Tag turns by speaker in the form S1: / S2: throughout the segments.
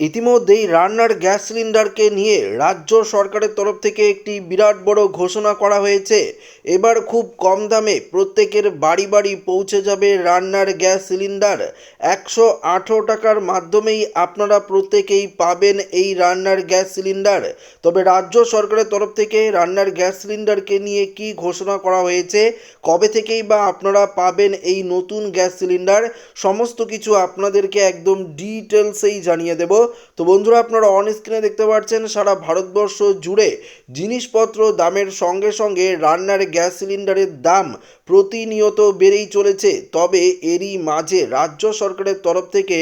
S1: ইতিমধ্যেই রান্নার গ্যাস সিলিন্ডারকে নিয়ে রাজ্য সরকারের তরফ থেকে একটি বিরাট বড় ঘোষণা করা হয়েছে। এবার খুব কম দামে প্রত্যেকের বাড়ি বাড়ি পৌঁছে যাবে রান্নার গ্যাস সিলিন্ডার। একশো আঠেরো টাকার মাধ্যমেই আপনারা প্রত্যেকেই পাবেন এই রান্নার গ্যাস সিলিন্ডার। তবে রাজ্য সরকারের তরফ থেকে রান্নার গ্যাস সিলিন্ডারকে নিয়ে কি ঘোষণা করা হয়েছে, কবে থেকেই বা আপনারা পাবেন এই নতুন গ্যাস সিলিন্ডার, সমস্ত কিছু আপনাদেরকে একদম ডিটেলসেই জানিয়ে দেব। তো বন্ধুরা আপনারা অন স্ক্রিনে দেখতে পাচ্ছেন, সারা ভারতবর্ষ জুড়ে জিনিসপত্র দামের সঙ্গে সঙ্গে রান্নার গ্যাস সিলিন্ডারের দাম প্রতিনিয়ত বেড়েই চলেছে। তবে এরই মাঝে রাজ্য সরকারের তরফ থেকে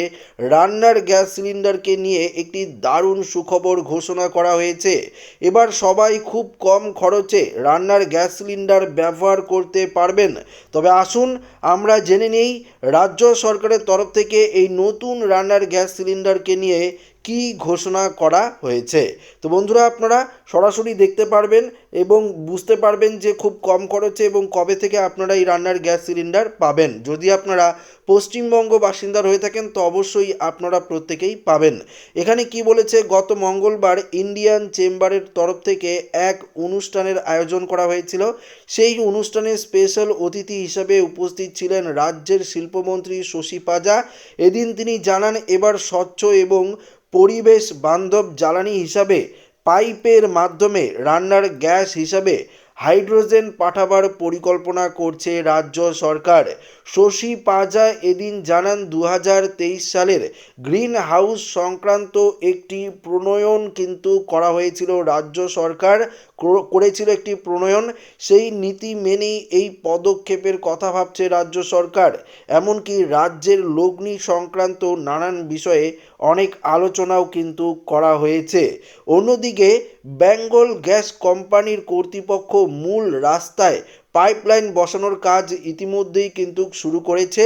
S1: রান্নার গ্যাস সিলিন্ডারকে নিয়ে একটি দারুণ সুখবর ঘোষণা করা হয়েছে। এবার সবাই খুব কম খরচে রান্নার গ্যাস সিলিন্ডার ব্যবহার করতে পারবেন। তবে আসুন, আমরা জেনে নেই, রাজ্য সরকারের তরফ থেকে এই নতুন রান্নার গ্যাস সিলিন্ডারকে নিয়ে কি ঘোষণা করা হয়েছে? তো বন্ধুরা, আপনারা সরাসরি দেখতে পারবেন এবং বুঝতে পারবেন যে খুব কম খরচে এবং কবে থেকে আপনারা এই রান্নার গ্যাস সিলিন্ডার পাবেন। যদি আপনারা পশ্চিমবঙ্গ বাসিন্দার হয়ে থাকেন, তো অবশ্যই আপনারা প্রত্যেকেই পাবেন। এখানে কি বলেছে? গত মঙ্গলবার ইন্ডিয়ান চেম্বারের তরফ থেকে এক অনুষ্ঠানের আয়োজন করা হয়েছিল। সেই অনুষ্ঠানে স্পেশাল অতিথি হিসাবে উপস্থিত ছিলেন রাজ্যের শিল্পমন্ত্রী শশী পাজা। এদিন তিনি জানান, এবার স্বচ্ছ এবং পরিবেশ বান্ধব জ্বালানি হিসাবে পাইপের মাধ্যমে রান্নার গ্যাস হিসাবে হাইড্রোজেন পাঠাবার পরিকল্পনা করছে রাজ্য সরকার। শশী পাজা এদিন জানান দু হাজার তেইশ সালের গ্রিন হাউস সংক্রান্ত একটি প্রণয়ন কিন্তু করা হয়েছিল। রাজ্য সরকার করেছিল একটি প্রণয়ন। সেই নীতি মেনেই এই পদক্ষেপের কথা ভাবছে রাজ্য সরকার। এমনকি রাজ্যের লগ্নি সংক্রান্ত নানান বিষয়ে অনেক আলোচনাও কিন্তু করা হয়েছে। অন্যদিকে, বেঙ্গল গ্যাস কোম্পানির কর্তৃপক্ষ মূল রাস্তায় পাইপলাইন বসানোর কাজ ইতিমধ্যেই কিন্তু শুরু করেছে।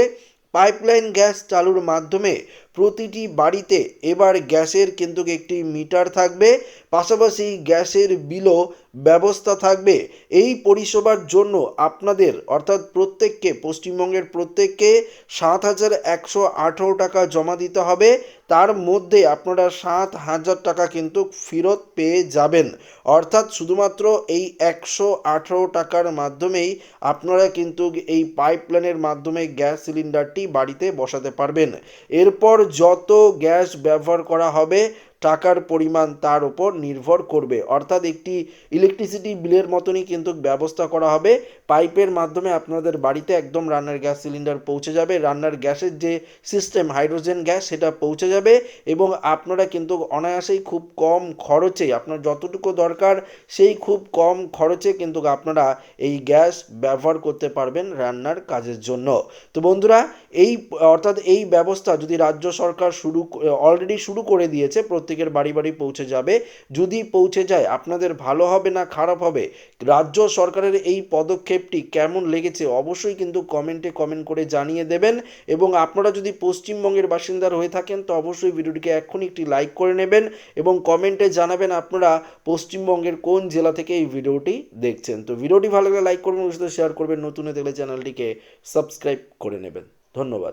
S1: পাইপলাইন গ্যাস চালুর মাধ্যমে প্রতিটি বাড়িতে এবার গ্যাসের কিন্তু একটি মিটার থাকবে, পাশাপাশি গ্যাসের বিলও ব্যবস্থা থাকবে। এই পরিষেবার জন্য আপনাদের, অর্থাৎ প্রত্যেককে, পশ্চিমবঙ্গের প্রত্যেককে সাত হাজার একশো আঠেরো টাকা জমা দিতে হবে। তার মধ্যে আপনারা সাত হাজার টাকা কিন্তু ফেরত পেয়ে যাবেন। অর্থাৎ শুধুমাত্র এই একশো আঠেরো টাকার মাধ্যমেই আপনারা কিন্তু এই পাইপলাইনের মাধ্যমে গ্যাস সিলিন্ডারটি বাড়িতে বসাতে পারবেন। এরপর যত গ্যাস ব্যবহার করা হবে টাকার পরিমাণ তার উপর নির্ভর করবে। অর্থাৎ একটি ইলেকট্রিসিটি বিলের মতনই কিন্তু ব্যবস্থা করা হবে। পাইপের মাধ্যমে আপনাদের বাড়িতে একদম রান্নার গ্যাস সিলিন্ডার পৌঁছে যাবে। রান্নার গ্যাসের যে সিস্টেম হাইড্রোজেন গ্যাস সেটা পৌঁছে যাবে এবং আপনারা কিন্তু অনায়াসেই খুব কম খরচে, আপনার যতটুকু দরকার, সেই খুব কম খরচে কিন্তু আপনারা এই গ্যাস ব্যবহার করতে পারবেন রান্নার কাজের জন্য। তো বন্ধুরা, এই, অর্থাৎ এই ব্যবস্থা যদি রাজ্য সরকার শুরু অলরেডি শুরু করে দিয়েছে প্রত্যেকের বাড়ি বাড়ি পৌঁছে যাবে। যদি পৌঁছে যায়, আপনাদের ভালো হবে না খারাপ হবে? রাজ্য সরকারের এই পদক্ষেপটি কেমন লেগেছে অবশ্যই কিন্তু কমেন্টে কমেন্ট করে জানিয়ে দেবেন। এবং আপনারা যদি পশ্চিমবঙ্গের বাসিন্দার হয়ে থাকেন, তো অবশ্যই ভিডিওটিকে এক্ষুনি একটি লাইক করে নেবেন এবং কমেন্টে জানাবেন আপনারা পশ্চিমবঙ্গের কোন জেলা থেকে এই ভিডিওটি দেখছেন। তো ভিডিওটি ভালো লাগলে লাইক করবেন সাথে শেয়ার করবেন, নতুন হয়ে থাকলে চ্যানেলটিকে সাবস্ক্রাইব করে নেবেন। ধন্যবাদ।